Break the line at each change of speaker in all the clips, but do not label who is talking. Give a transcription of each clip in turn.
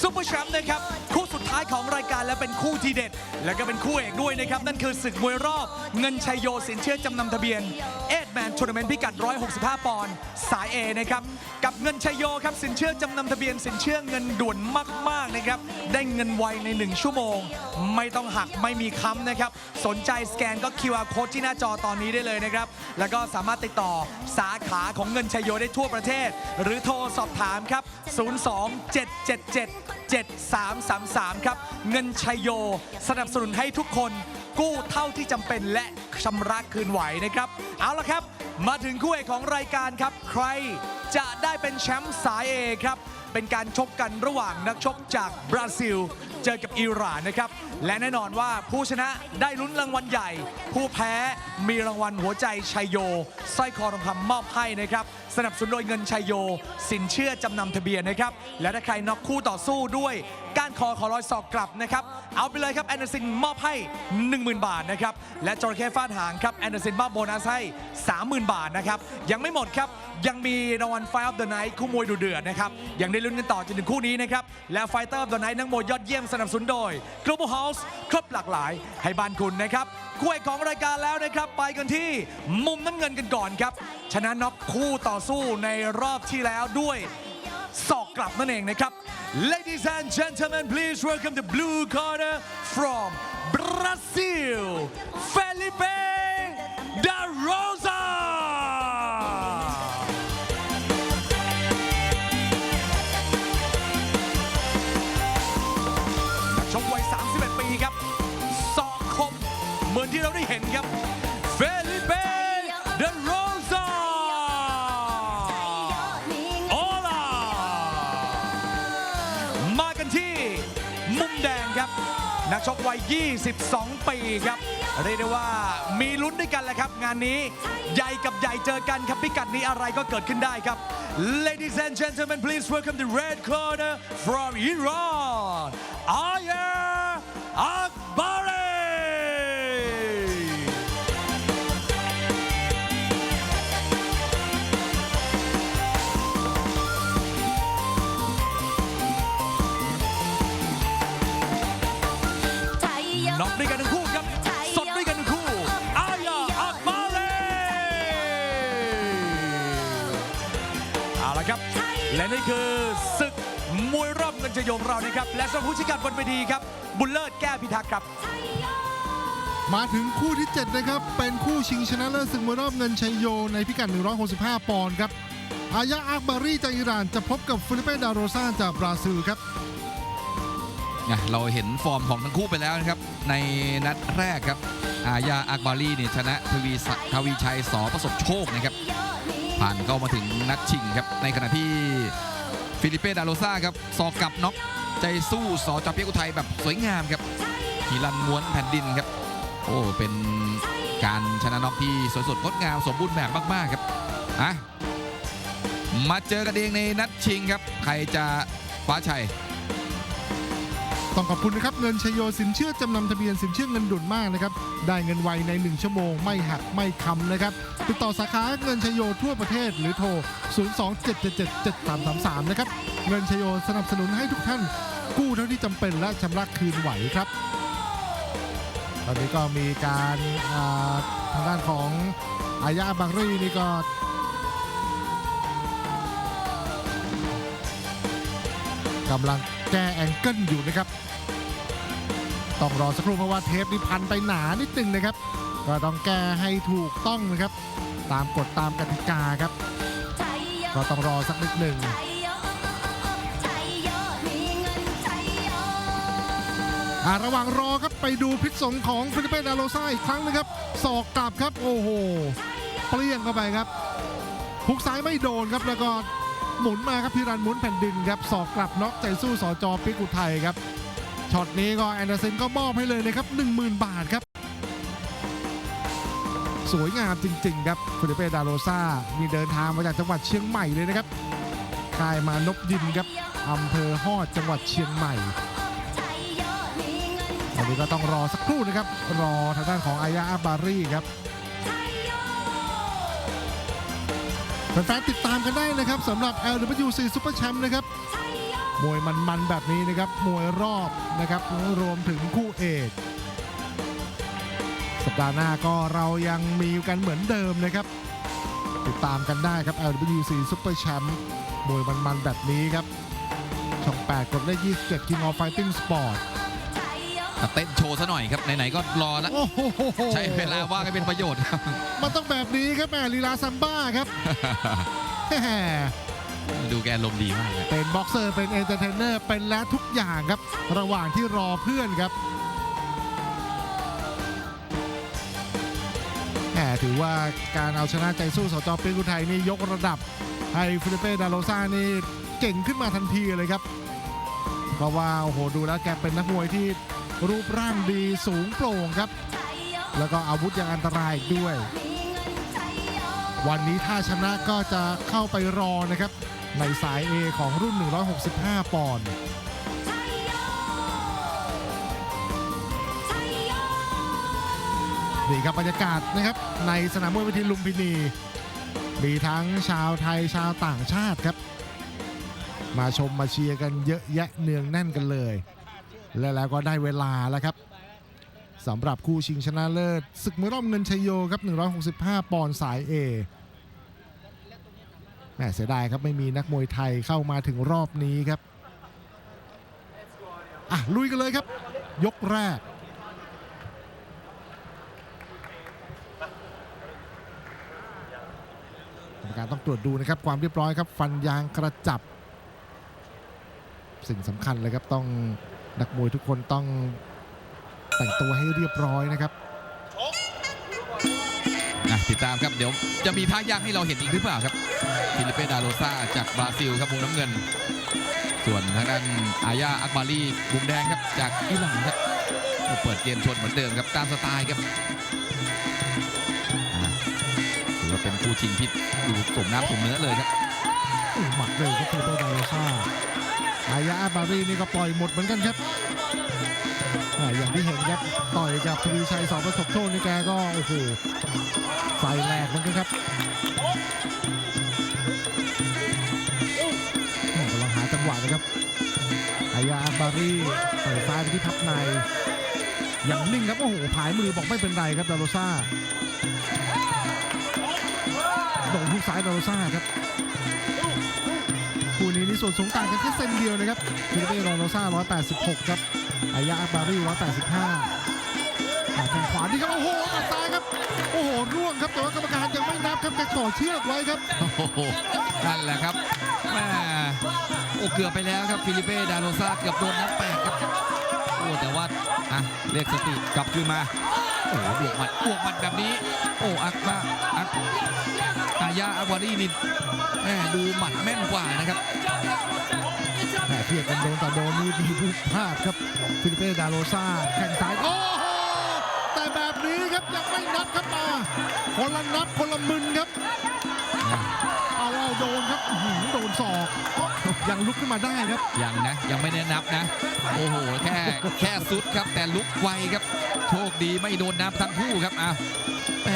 ซูเปอร์แชมป์นะครับ ของรายการและเป็นคู่ทีเด็ด และก็เป็นคู่เอกด้วยนะครับ นั่นคือศึกมวยรอบเงินชัยโยสินเชื่อจำนำทะเบียนเอ็ดแมนทัวร์นาเมนต์พิกัด 165 ปอนด์สาย A นะครับ กับเงินชัยโยครับสินเชื่อจำนำทะเบียนสินเชื่อเงินด่วนมากๆนะครับได้เงินไวใน 1 ชั่วโมง ไม่ต้องหักไม่มีค้ำนะครับสนใจสแกนก็ QR code ที่หน้าจอตอนนี้ได้เลยนะครับแล้วก็สามารถติดต่อสาขาของเงินชัยโยได้ทั่วประเทศ หรือโทรสอบถามครับ 7333 ครับ เงินชัยโย สนับสนุนให้ทุกคนกู้เท่าที่จำเป็นและชำระคืนไหวนะครับ เอาละครับ มาถึงคู่เอกของรายการครับ ใครจะได้เป็นแชมป์สายเอครับ เป็นการชกกันระหว่างนักชกจากบราซิล เจอกับอิหร่านนะครับ และแน่นอนว่าผู้ชนะได้ลุ้นรางวัลใหญ่ ผู้แพ้มีรางวัลหัวใจชัยโยสร้อยคอทองคำมอบให้นะครับ สนับสนุนโดยเงินชัยโย สินเชื่อจำนำทะเบียนนะครับ และถ้าใครน็อกคู่ต่อสู้ด้วย ก้านคอขอรอยศอกกลับนะครับ เอาไปเลยครับแอนเดอร์ซินมอบให้ 10,000 บาทนะครับ และจระเข้ฟาดหางครับแอนเดอร์ซินมอบโบนัสให้ 30,000 บาทนะครับ ยังไม่หมดครับ ยังมีรางวัลไฟออฟเดอะไนท์คู่มวยดูเดือดนะครับ ยังได้ลุ้นกันต่อจนถึงคู่นี้นะครับ และไฟเตอร์ออฟเดอะไนท์นักมวยยอดเยี่ยมสนับสนุนโดย Global House ครบหลากหลาย ให้บ้านคุณนะครับคู่เอกของรายการแล้วนะครับ ไปกันที่มุมน้ำเงินกันก่อนครับชนะน็อกคู่ต่อสู้ในรอบที่แล้วด้วย ศอกกลับนั่นเองนะครับ Ladies and gentlemen please welcome the blue corner from Brazil Felipe da Rosa นักชกวัย 22 ปีครับ เรียกได้ว่ามีลุ้นด้วยกันแหละครับ งานนี้ใหญ่กับใหญ่เจอกันครับพิกัดนี้อะไรก็เกิดขึ้นได้ครับ Ladies and gentlemen please welcome the red corner from Iran Aya และนี่คือศึกมวยรอบเงินจะยงเรานะครับ และสำหรับผู้ชิกัดบนเวทีครับ บุญเลิศแก้วพิทักษ์ครับ
มาถึงคู่ที่ 7 นะครับ เป็นคู่ชิงชนะเลิศศึกมวยรอบเงินชัยโย ในพิกัด 165 ปอนด์ครับ อายาอักบารีจากอิหร่านจะพบกับฟิลิเปดาโรซาจากบราซิลครับ
นะเราเห็นฟอร์มของทั้งคู่ไปแล้วนะครับ ในนัดแรกครับ อาญาอักบารีเนี่ยชนะทวีสทวีชัยสอประสบโชคนะครับ ผ่านเข้ามาถึงนัดชิงครับ ในขณะที่ฟิลิเป้ดาโรซาครับสอกกลับน็อกใจสู้สอจอเปียกอุทัยแบบสวยงามครับฮิรันม้วนแผ่นดินครับ โอ้เป็นการชนะน็อกที่สวยสดงดงามสมบูรณ์แบบมากๆครับอะมาเจอกันเองในนัดชิงครับ ใครจะคว้าชัย
ต้องขอบคุณนะครับเงินชยโยสินเชื่อจำนำทะเบียนสินเชื่อเงินด่วนมากนะครับได้เงินไวใน 1 ชั่วโมง ไม่หักไม่คำนะครับติดต่อสาขาเงินชยโยทั่วประเทศหรือโทร 027777333 นะครับเงินชยโยสนับสนุนให้ทุกท่าน กู้เท่าที่จำเป็นและชำระคืนไหวครับตอนนี้ก็มีการทางด้านของอายาบางรีนี่ก็ กำลังแก้แองเกิลอยู่นะครับ ต้องรอสักครู่เพราะว่าเทปนี้พันไปหนานิดนึงนะครับ ก็ต้องแก้ให้ถูกต้องนะครับ ตามกฎตามกติกาครับ ก็ต้องรอสักนิดหนึ่งอ่าระหว่างรอครับไปดูพิษสงของฟิลิปเปดาโรซ่าอีกครั้งนะครับศอกกลับครับโอ้โหเปรี้ยงเข้าไปครับหุกซ้ายไม่โดนครับแล้วก็ หมุนมาครับพิรันหมุนแผ่นดินครับศอกกลับน็อกใจสู้สอจอปิกอุทัยครับช็อตนี้ก็แอนเดอร์เซนก็มอบให้เลยนะครับ10,000 บาทครับ สวยงามจริง ๆ ครับฟิลิเปดาโรซ่ามีเดินทางมาจากจังหวัดเชียงใหม่เลยนะครับค่ายมานพยินครับอำเภอฮอดจังหวัดเชียงใหม่อันนี้ก็ต้องรอสักครู่นะครับ รอทางด้านของอายาอาบารีครับ แฟนๆติดตามกันได้นะครับสำหรับ LWC Super Champ นะครับมวยมันๆแบบนี้นะครับมวยรอบนะครับรวมถึงคู่เอกสัปดาห์หน้าก็เรายังมีกันเหมือนเดิมนะครับ ติดตามกันได้ครับ LWC Super Champ มวยมันๆแบบนี้ครับช่อง 8 กดเลข27 King of Fighting Sport
เต้นโชว์ซะหน่อยครับไหนๆก็รอแล้ว
โอ้โห
ใช้เวลาว่างให้เป็นประโยชน์ครับ
มันต้องแบบนี้ครับแหมลีลาซัมบ้าครับแหม
ดูแกลมณ์ดีมากเลย
เป็นบ็อกเซอร์เป็นเอนเตอร์เทนเนอร์เป็นและทุกอย่างครับ ระหว่างที่รอเพื่อนครับแหมถือว่าการเอาชนะใจสู้สจเปียกุไทยนี่ยกระดับให้ฟิลิเป้ดาโรซ่านี่เก่งขึ้นมาทันทีเลยครับ เพราะว่าโอ้โหดูแล้วแกเป็นนักมวยที่ รูปร่างดีสูงโปร่งครับ แล้วก็อาวุธยังอันตรายอีกด้วย วันนี้ถ้าชนะก็จะเข้าไปรอนะครับ ในสาย A ของรุ่น 165 ปอนด์นี่ครับบรรยากาศนะครับในสนามมวยเวทีลุมพินี มีทั้งชาวไทยชาวต่างชาติครับ มาชมมาเชียร์กันเยอะแยะเนืองแน่นกันเลย และแล้วก็ได้เวลาแล้วครับสำหรับคู่ชิงชนะเลิศศึกมวยรอบเงินชยโยครับ 165 ปอนด์สาย A แหมเสียดายครับไม่มีนักมวยไทยเข้ามาถึงรอบนี้ครับอะลุยกันเลยครับ ยกแรก กรรมการต้องตรวจดูนะครับ ความเรียบร้อยครับ ฟันยางกระจับ สิ่งสำคัญเลยครับต้อง นักมวยทุกคนต้องแต่งตัวให้เรียบร้อยนะครับ
อะติดตามครับเดี๋ยวจะมีท่ายากให้เราเห็นอีกหรือเปล่าครับฟิลิเปดาโรซาจากบราซิลครับมุมน้ำเงิน ส่วนทางด้านอายาอักบารีมุมแดงครับจากอิหร่านครับเปิดเกมชนเหมือนเดิมครับตามสไตล์ครับอะถือว่าเป็นคู่ชิงที่ดูสมน้ำสมเนื้อเลยครับ
โอ้หมัดเร็วครับฟิลิเปดาโรซ่าอายาอาบารีนี่ก็ปล่อยหมดเหมือนกันครับอย่างที่เห็นครับต่อยกับทวีชัยสองประสบโชคนี่แกก็โอ้โหใส่แหลกเหมือนกันครับกำลังหาจังหวะนะครับอายาอาบารีต่อยซ้ายไปที่พับในอย่างนิ่งครับโอ้โหผายมือบอกไม่เป็นไรครับดาโรซ่าโดนทุกซ้ายดาโรซ่าครับ คู่นี้นี่ส่วนสูงต่างกันแค่เซนเดียวนะครับฟิลิเป้โรโนซ่า186 ครับอายาอักบารี185อ่าแข้งขวานี่ครับ โอ้โหตัดซ้ายครับ โอ้โห ร่วงครับ แต่ว่ากรรมการยังไม่นับครับแกก่อเชือกไว้ครับ
โอ้โห นั่นแหละครับแม่โอ้เกือบไปแล้วครับฟิลิเป้ดาโรซาเกือบโดนนับแปดครับ โอ้แต่ว่าอะเรียกสติกลับคืนมา โอ้บวกหมัดบวกหมัดแบบนี้ โอ้อักมาอักอายาอักวารีนี่ แม่ดูหมัดแม่นกว่านะครับ
แม่เทียบกันโดนต่อโดนนี่มีรูปภาพครับฟิลิเป้ดาโรซ่าแข่งซ้ายโอ้โหแต่แบบนี้ครับยังไม่นับครับมาคนละนับคนละมึนครับ เอาเอาโดนครับอื้อหือโดนศอกยังลุกขึ้นมาได้ครับ
ยังนะ ยังไม่ได้นับนะ โอ้โห แค่แค่สุดครับ แต่ลุกไวครับ โชคดีไม่โดนนับทั้งคู่ครับอะแหม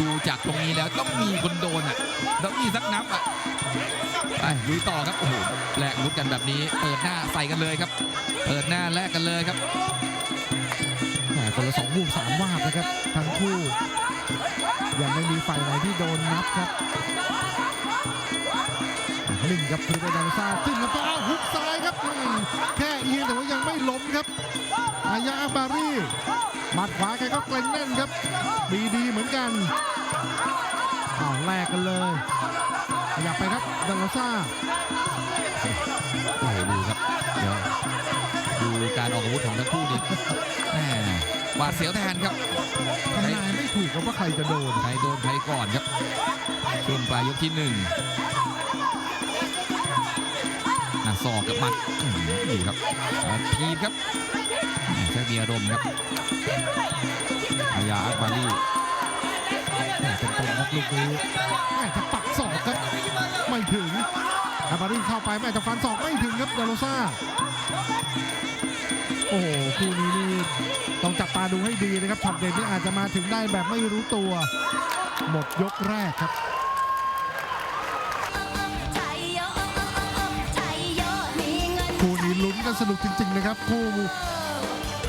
ดูจากตรงนี้แล้วต้องมีคนโดนอะต้องมีสักนับอะไปลุยต่อครับโอ้โหแลกลุกกันแบบนี้ เปิดหน้าใส่กันเลยครับ เปิดหน้าแลกกันเลยครับ
แหมคนละสองวูบสามวาบนะครับ ทั้งคู่ ยังไม่มีฝ่ายไหนที่โดนนับครับ หนึ่งครับคือเปดาลซ่าจิ้มแล้วก็อ้าวฮุกซ้ายครับอืมแค่เอียงแต่ว่ายังไม่ล้มครับอายาอักบารีหมัดขวาแกก็เกร็งแน่นครับ ดีดีเหมือนกันอ้าวแลกกันเลยขยับไปครับดาลซ่า
โอ้โหดูครับเดี๋ยวดูการออกอาวุธของทั้งคู่นี่แหมหวาดเสียวแทนครับ
ทำนายไม่ถูกครับว่าใครจะโดน
ใครโดนใครก่อนครับช่วงปลายยกที่หนึ่งอะ ศอกกับมัดดูครับทีครับแหม่มีอารมณ์ครับอายาอักบารี
เป็นตรงครับลูกนี้แม่จะปักศอกครับ ไม่ถึงอาบารีเข้าไปแม่จะฟันศอกไม่ถึงครับดาโรซ่าโอ้โหคู่นี้นี่ต้องจับตาดูให้ดีนะครับช็อตเด่นนี่อาจจะมาถึงได้แบบไม่รู้ตัว หมดยกแรกครับ สนุกจริง ๆ นะครับ คู่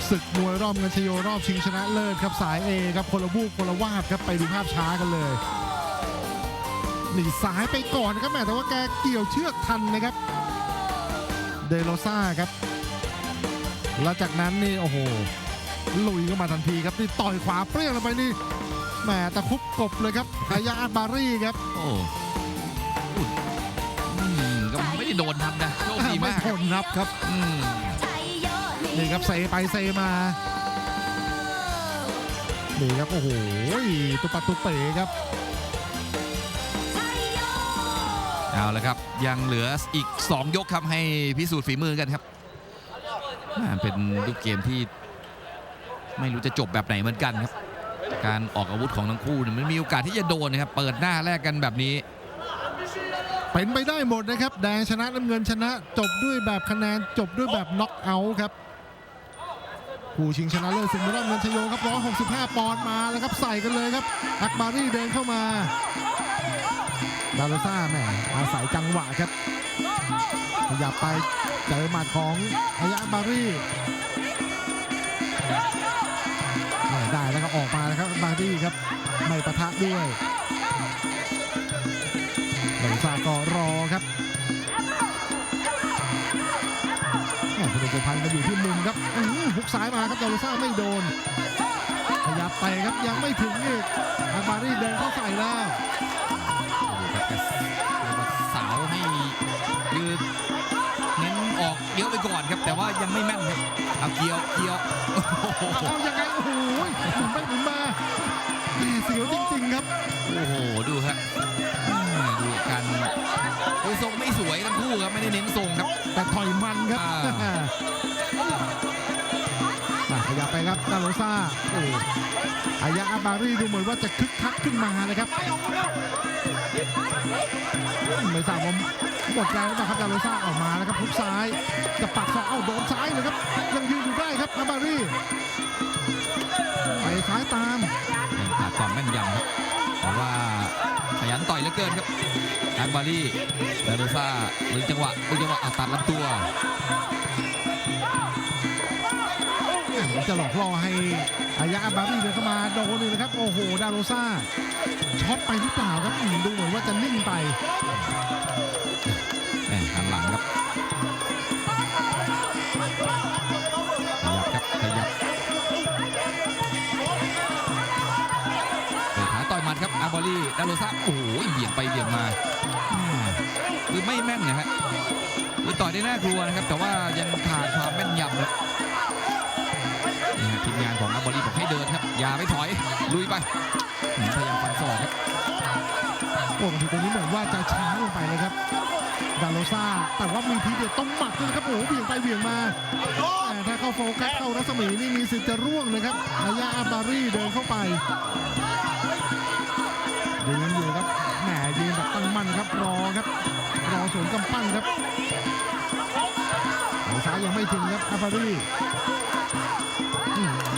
ศึกมวยรอบเงินชโยรอบชิงชนะเลิศครับสาย A ครับคนละวูบคนละวาบครับไปดูภาพช้ากันเลยหนีสายไปก่อนนะครับแหม่แต่ว่าแกเกี่ยวเชือกทันนะครับ เดโรซ่าครับ แล้วจากนั้นนี่โอ้โหลุยเข้ามาทันทีครับนี่ต่อยขวาเปรี้ยงลงไปนี่แหมตะคุบกบเลยครับอายาอาบารี่ครับ
โอ้ โดนทำนะโชคดี
ไม่
มาก
ทนนับครับ
อืม
นี่ครับเซไปเซมานี่ครับโอ้โหตุปัดตุเป๋ครับ
เอาละครับ ยังเหลืออีก 2 ยกครับให้พิสูจน์ฝีมือกันครับอ่าเป็นลูกเกมที่ไม่รู้จะจบแบบไหนเหมือนกันครับ การออกอาวุธของทั้งคู่เนี่ยมันมีโอกาสที่จะโดนนะครับ เปิดหน้าแรกกันแบบนี้
เป็นไปได้หมดนะครับ แดงชนะน้ำเงินชนะ จบด้วยแบบคะแนนจบด้วยแบบน็อกเอาท์ครับผู้ชิงชนะเลิศสิงห์บุรีรัมย์เงินชโยครับ165 ปอนด์มาแล้วครับใส่กันเลยครับ อักบารี่เดินเข้ามาดาร์ซ่าแหมอาศัยจังหวะครับขยับไปเจอหมัดของอายะบารี่ได้แล้วก็ออกมานะครับบารี่ครับไม่ประทะด้วย ดารุซ่าก็รอครับแหม่พลุพันธ์กันอยู่ที่มุมครับอื้อหือฮุกซ้ายมาครับดารุซ่าไม่โดน ขยับไปครับยังไม่ถึงอีกอาบารี่เดินเข้าใส่แล้ว
ดูครับแกสาวให้คือเน้นออกเยอะไปก่อนครับ แต่ว่ายังไม่แม่นครับเอาเกียวเกียวโอ้โห
เอายังไงโอ้โหหมุนไปหมุนมาแหม่เสียวจริงๆครับ
โอ้โหดูฮะอืมดูกัน ดูทรงไม่สวยทั้งคู่ครับไม่ได้เน้นทรงครับ
แต่ถอยมันครับ
อ่า
อะขยับไปครับดาโรซ่าโอ้อายะอาบารี่ดูเหมือนว่าจะคึกคักขึ้นมานะครับไม่ทราบว่าหมดแรงหรือเปล่าครับดาโรซ่าออกมาแล้วครับทุกซ้ายจะปักศอกเอ้าโดนซ้ายเลยครับ ยังยืนอยู่ได้ครับอาบารี่ไปซ้ายตาม
ยังขาดความแม่นยำครับแต่ว่าขยัน ต่อยเหลือเกินครับอักบารีดารูซ่าดึงจังหวะดึงจังหวะอะตัดลำตัว
อะจะหลอกล่อให้อายะอาบารี่เดินเข้ามาโดนเลยนะครับ โอ้โห ดาโรซ่าช็อตไปหรือเปล่าครับอืมดูเหมือนว่าจะนิ่งไป
แหม่หันหลังครับขยับ ดครับอาร์บอรี่ดาโรซ่าโอ้โหเบี่ยงไปเบี่ยงมาคือไม่แม่นนะฮะคือต่อยได้น่ากลัวนะครับ แต่ว่ายังขาดความแม่นยำครับนี่ฮะทีมงานของอาร์บอรีบอกให้เดินครับ อย่าไปถอยลุยไปพยายามฟันศอกครับ
โอ้มาถึงตรงนี้เหมือนว่าจะช้าลงไปเลยครับดาโรซ่าแต่ว่ามีทีเด็ดต้องหมัดด้วยนะครับโอ้เบี่ยงไปเบี่ยงมาแต่ถ้าเข้าโฟกัสเข้ารัศมีนี่มีสิทธิ์จะร่วงนะครับอายาอาบารีเดินเข้าไป รอครับ รอสวนกำปั้นครับทาซ้ายยังไม่ถึงครับอาบารี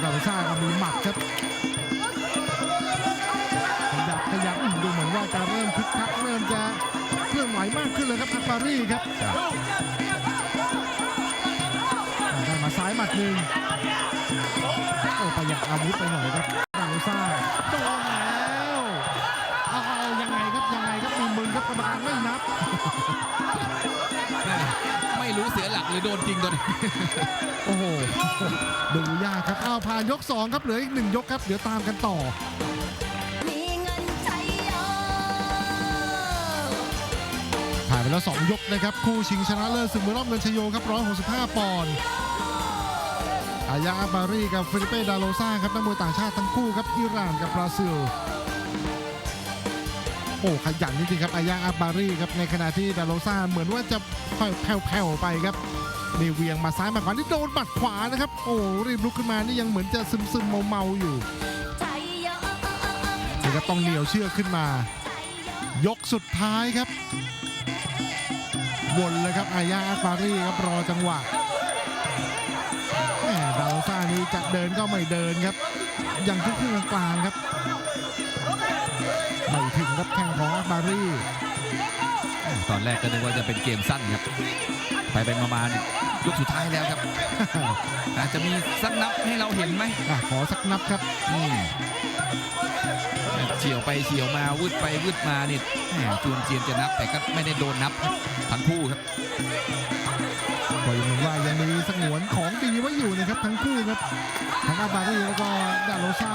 ดาโรซ่าก็มีหมัดครับขยับขยับดูเหมือนว่าจะเริ่มคึกคักเริ่มจะเคลื่อนไหวมากขึ้นเลยครับอักบารีครับได้มาซ้ายหมัดหนึ่งโอ้ประหยัดอาวุธไปหน่อยครับดาวซ่าโดนแล้ว กรรมการไม่นับ
แม่ไม่รู้เสียหลักหรือโดนจริงตัวนี้
โอ้โห ดูยากครับเอาผ่านยกสองครับเหลืออีกหนึ่งยกครับ เดี๋ยวตามกันต่อ
มีเงินใช้เยอะ
ผ่านไปแล้ว 2 ยกนะครับ คู่ชิงชนะเลิศศึกมวยรอบเงินชโยครับ 165 ปอนด์อายาอาบารีกับฟิลิเป้ดาโลซ่าครับนักมวยต่างชาติทั้งคู่ครับอิหร่านกับบราซิล โอ้ขยันจริงๆครับอายาอาบารีครับในขณะที่ดาโลซาเหมือนว่าจะแผ่วๆไปครับนี่เวียงมาซ้ายมาขวานี่โดนบัดขวานะครับ โอ้รีบลุกขึ้นมานี่ยังเหมือนจะซึมๆเมาๆอยู่
เยอะ
นี่ครับต้องเหนียวเชือกขึ้นมา ยกสุดท้ายครับวนเลยครับอายาอาบารีครับรอจังหวะแหมดาวซ่านี้จะเดินก็ไม่เดินครับยังครึ่งกลางๆครับ ไม่ถึงครับแข้งของอาบารี
ตอนแรกก็นึกว่าจะเป็นเกมสั้นครับ ไปเป็นประมาณยกสุดท้ายแล้วครับ อาจจะมีสักนับให้เราเห็นไหม
อะขอสักนับครับ
อืมเฉียวไปเฉียวมาวืดไปวืดมานี่แหมจวนเจียนจะนับแต่ก็ไม่ได้โดนนับทั้งคู่ครับ
ก็ยังเหมือนว่ายังมีสงวนของดีไว้อยู่นะครับทั้งคู่ครับทั้งอาบารีแล้วก็ดาโรซา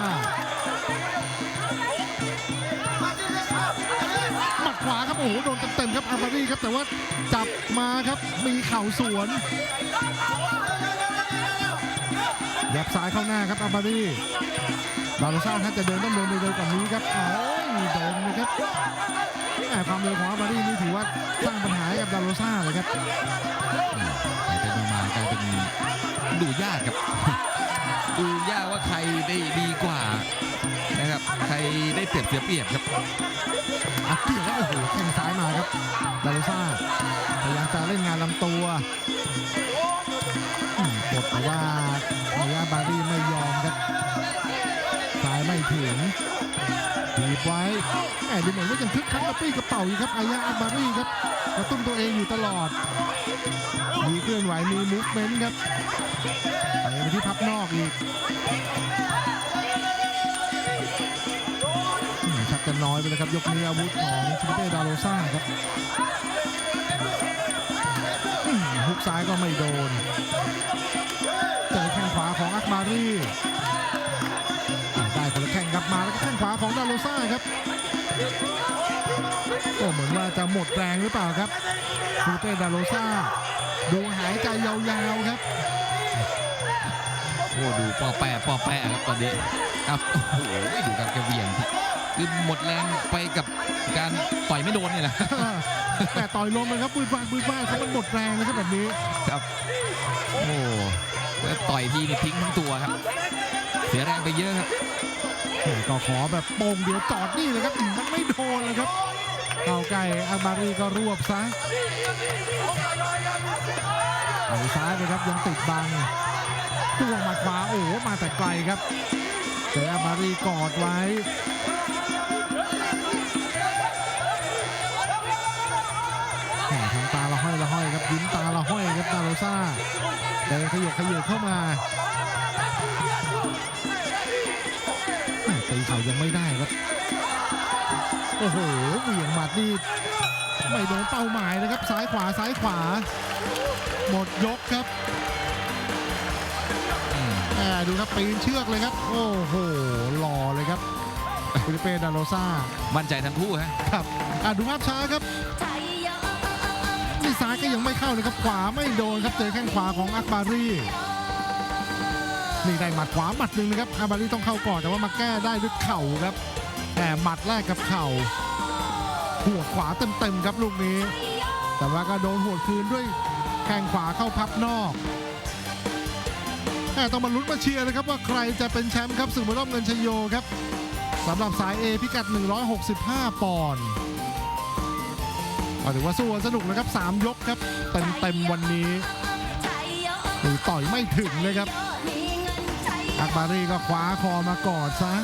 อ้โหโดนเต็มๆครับอาบารีครับแต่ว่าจับมาครับมีเข่าสวนยับซ้ายเข้าหน้าครับอาบารีดาโรซาถ้าจะเดินต้องเดินเร็วกว่านี้ครับโอ้ยโดนนะครับแหม่ความเร็วของอาบารีนี่ถือว่าสร้างปัญหาให้กับดาโรซาเลยครับ
ไปไปมากลายเป็นดูยากครับ ดูยากว่าใครได้ดีกว่า ครับใครได้เปรียบเสียเปรียบครับ
อักเกียวแล้วโอ้โหแข้งซ้ายมาครับดารุซ่าพยายามจะเล่นงานลำตัวกดแต่ว่าอยาบารีไม่ยอมครับซ้ายไม่ถึงถีบไว้แหมดูเหมือนว่ายังคึกคักกระปี้กระเป๋าอยู่ครับอายาบารีครับกระตุ้นตัวเองอยู่ตลอด มีเคลื่อนไหวมีมูฟเมนต์ครับไปไปที่พับนอกอีก กจะน้อยไปเลยครับ ยกนี้อาวุธของฟิเป้ดาโรซ่าครับฮุกซ้ายก็ไม่โดน เจอแข้งขวาของอักมารีได้คนละแข้งกลับมาแล้วก็แข้งขวาของดาโรซ่าครับก็เหมือนว่าจะหมดแรงหรือเปล่าครับฟิเป้ดาโรซ่าดูหายใจยาวๆครับ
โอ้ดูปอแปะปอแปะครับตอนนี้ครับโอ้โหดูการกระเวียน คือหมดแรงไปกับการต่อยไม่โดนนี่แหละ
แต่ต่อยลมมันครับปืนวางปืนวางเขามันหมดแรงนะครับแบบนี้
ครับโอ้แล้วต่อยทีนี่ทิ้งทั้งตัวครับ เสียแรงไปเยอะครับ
แหม่ก็ขอแบบโป่งเดียวจอดนี่เลยครับอืมมันไม่โดนเลยครับเข้าใกล้อาบารีก็รวบซะเอาซ้ายเลยครับยังติดบังจ้วงหมัดขวาโอ้โหมาแต่ไกลครับแต่อาบารีกอดไว้ ห้อยครับดาโรซ่าเดินขยกขยกเข้ามาแม่ตีเข่ายังไม่ได้ครับ โอ้โหเหวี่ยงหมัดนี่ไม่โดนเป้าหมายนะครับ ซ้ายขวาซ้ายขวา หมดยกครับ
อืม
แหมดูครับปีนเชือกเลยครับ โอ้โหหล่อเลยครับฟิลิเปดาโรซ่า
มั่นใจทั้งคู่ฮะ
ครับอะดูภาพช้าครับ ก็ยังไม่เข้าเลยครับขวาไม่โดนครับเจอแข้งขวาของอักบารีนี่ได้หมัดขวาหมัดหนึ่งนะครับอาบารีต้องเข้าก่อนแต่ว่ามาแก้ได้ด้วยเข่าครับแต่หมัดแรกกับเข่าหัวขวาเต็มๆครับลูกนี้ แต่ว่าก็โดนหัวคืนด้วยแข้งขวาเข้าพับนอกแต่ต้องมาลุ้นมาเชียร์นะครับว่าใครจะเป็นแชมป์ครับสื่อมวลรอบเงินชยโยครับสำหรับสาย A พิกัด 165 ปอนด์ ถือว่าสู้สนุกนะครับ 3 ยกครับ เต็มๆวันนี้ต่อยไม่ถึงเลยครับอักบารีก็คว้าคอมากอดซะ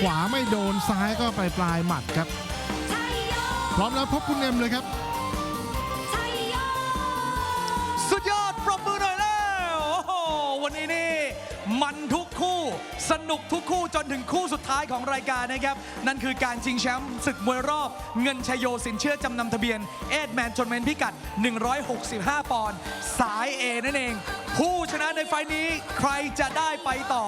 ขวาไม่โดนซ้ายก็ไปปลายหมัดครับ พร้อมแล้วพบคุณเอ็มเลยครับ
สนุกทุกคู่จนถึงคู่สุดท้ายของรายการนะครับ นั่นคือการชิงแชมป์ศึกมวยรอบเงินชยโยสินเชื่อจำนำทะเบียน เอ็ดแมนจนเมนพิกัด 165 ปอนด์สาย A นั่นเอง ผู้ชนะในไฟล์นี้ใครจะได้ไปต่อ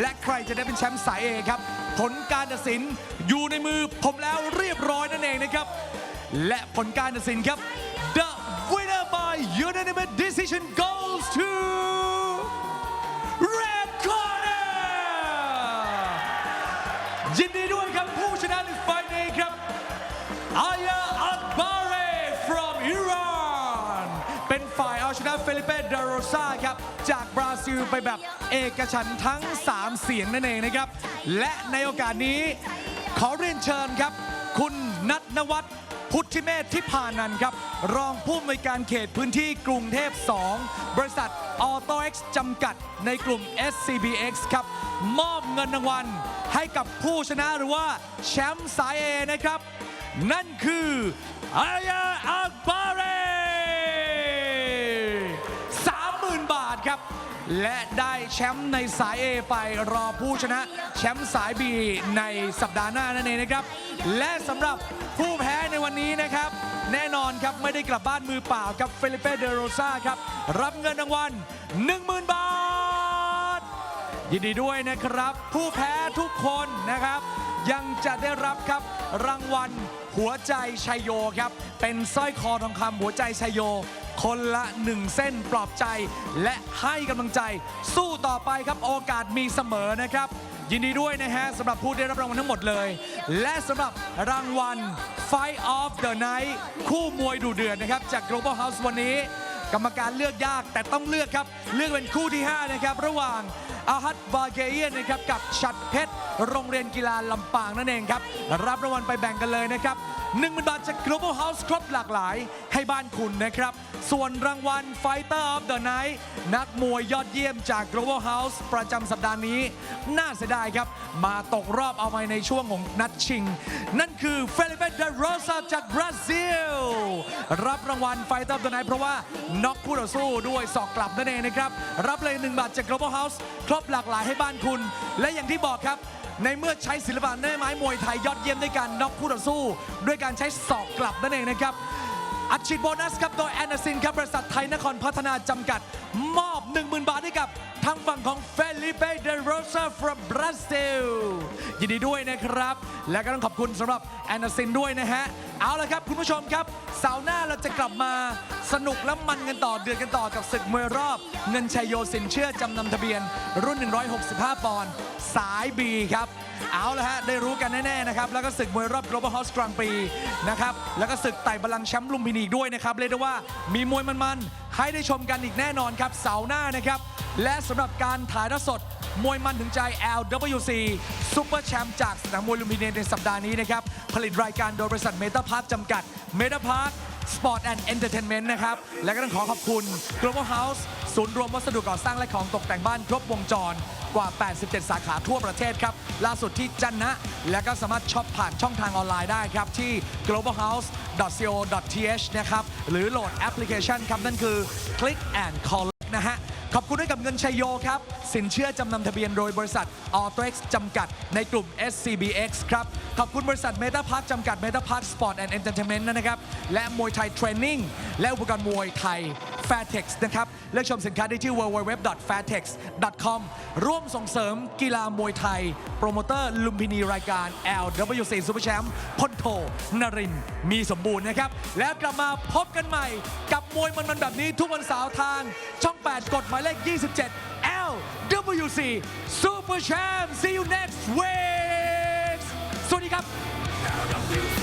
และใครจะได้เป็นแชมป์สาย A ครับ ผลการตัดสินอยู่ในมือผมแล้วเรียบร้อยนั่นเองนะครับ และผลการตัดสินครับ The winner by unanimous decision goes to Red ยินดีด้วยครับผู้ชนะในไฟล์นี้ครับอายาอักบาร์ from Iran เป็นฝ่ายเอาชนะเฟลิเป้ดาโรซาครับ จากบราซิลไปแบบเอกฉันท์ทั้ง 3 เสียงนั่นเองนะครับ และในโอกาสนี้ขอเรียนเชิญครับ คุณนัทนวัฒน์ พุทธิเมธทิพานันครับ รองผู้อำนวยการเขตพื้นที่กรุงเทพ 2 บริษัทออโตเอ็กซ์จำกัดในกลุ่ม SCBX ครับ มอบเงินรางวัลให้กับผู้ชนะหรือว่าแชมป์สายเอนะครับ นั่นคืออายาอักบ และได้แชมป์ในสาย A ไปรอผู้ชนะแชมป์สาย B ในสัปดาห์หน้านั่นเองนะครับ และสำหรับผู้แพ้ในวันนี้นะครับ แน่นอนครับไม่ได้กลับบ้านมือเปล่ากับเฟลิเป้เดโรซาครับ รับเงินรางวัล10,000 บาท ยินดีด้วยนะครับ ผู้แพ้ทุกคนนะครับ ยังจะได้รับครับรางวัล หัวใจชัยโยครับ เป็นสร้อยคอทองคำหัวใจชัยโย คนละหนึ่งเส้นปลอบใจ และให้กำลังใจ สู้ต่อไปครับโอกาสมีเสมอนะครับ ยินดีด้วยนะฮะสำหรับผู้ได้รับรางวัลทั้งหมดเลย และสำหรับรางวัล Fight of the Night คู่มวยดูเดือดนะครับ จาก Global House วันนี้ กรรมการเลือกยากแต่ต้องเลือกครับ เลือกเป็นคู่ที่ 5 นะครับ ระหว่างอาฮัตบาเกเอียนนะครับกับชัดเพชรโรงเรียนกีฬาลำปางนั่นเองครับรับรางวัลไปแบ่งกันเลยนะครับ1 0,000บาทจาก Global House ครบหลากหลายให้บ้านคุณนะครับ ส่วนรางวัล Fighter of the Night นักมวยยอดเยี่ยมจาก Global House ประจำสัปดาห์นี้ น่าเสียดายครับ มาตกรอบเอาไปในช่วงของนัดชิง นั่นคือเฟลิเปเดโรซาจากบราซิล รับรางวัล Fighter of the Night เพราะว่าน็อกคู่ต่อสู้ด้วยศอกกลับนั่นเองนะครับ รับเลย1บาทจาก Global House ครบหลากหลายให้บ้านคุณ และอย่างที่บอกครับ ในเมื่อใช้ศิลปะแม่ไม้มวยไทยยอดเยี่ยมด้วยการน็อกคู่ต่อสู้ ด้วยการใช้ศอกกลับนั่นเองนะครับอัดฉีดโบนัสครับโดยแอนนาซินครับบริษัทไทยนครพัฒนาจำกัดมอบ 10,000 บาทให้กับทางฝั่งของเฟลิเปเดโรซา from Brazil ยินดีด้วยนะครับ และก็ต้องขอบคุณสำหรับแอนนาซินด้วยนะฮะ เอาละครับคุณผู้ชมครับเสาร์หน้าเราจะกลับมาสนุกและมันกันต่อเดือดกันต่อกับศึกมวยรอบ เงินชัยโยสินเชื่อจำนำทะเบียน รุ่น 165 ปอนด์สาย B ครับ เอาละฮะ ได้รู้กันแน่ ๆ นะครับ แล้วก็ศึกมวยรอบ Global House กลางปีนะครับแล้วก็ศึกไต่บัลลังก์แชมป์ลุมพินีอีกด้วยนะครับเรียกได้ว่ามีมวยมันๆ ให้ได้ชมกันอีกแน่นอนครับเสาร์หน้านะครับ และสำหรับการถ่ายทอดสด มวยมันถึงใจ LWC ซุปเปอร์แชมป์จากสนามมวยลุมพินีในสัปดาห์นี้นะครับ ผลิตรายการโดยบริษัทเมตาพาร์คจำกัดเมตาพาร์ค Sport and Entertainment นะครับ และก็ต้องขอขอบคุณ Global House ศูนย์รวมวัสดุก่อสร้างและของตกแต่งบ้านครบวงจร กว่า 87 สาขาทั่วประเทศครับ ล่าสุดที่จันนะ และก็สามารถช็อปผ่านช่องทางออนไลน์ได้ครับ ที่ globalhouse.co.th นะครับ หรือโหลดแอปพลิเคชันครับ นั่นคือ Click and Collect นะฮะขอบคุณด้วยกับเงินชัยโยครับ สินเชื่อจำนำทะเบียนโดยบริษัท Autox จำกัดในกลุ่ม SCBX ครับ ขอบคุณบริษัท Meta Park จำกัด Meta Park Sport and Entertainment นะครับ และมวยไทยเทรนนิ่งและอุปกรณ์มวยไทย Fairtex นะครับเลือกชมสินค้าได้ที่ www.fairtex.com ร่วมส่งเสริมกีฬามวยไทย โปรโมเตอร์ลุมพินีรายการ LWC Super Champ พลโทนรินมีสมบูรณ์นะครับ แล้วกลับมาพบกันใหม่กับมวยมันๆแบบนี้ทุกวันเสาร์ทาง ช่อง 8กฎหมายเลข 27 LWC Super Champ See you next week สวัสดีครับ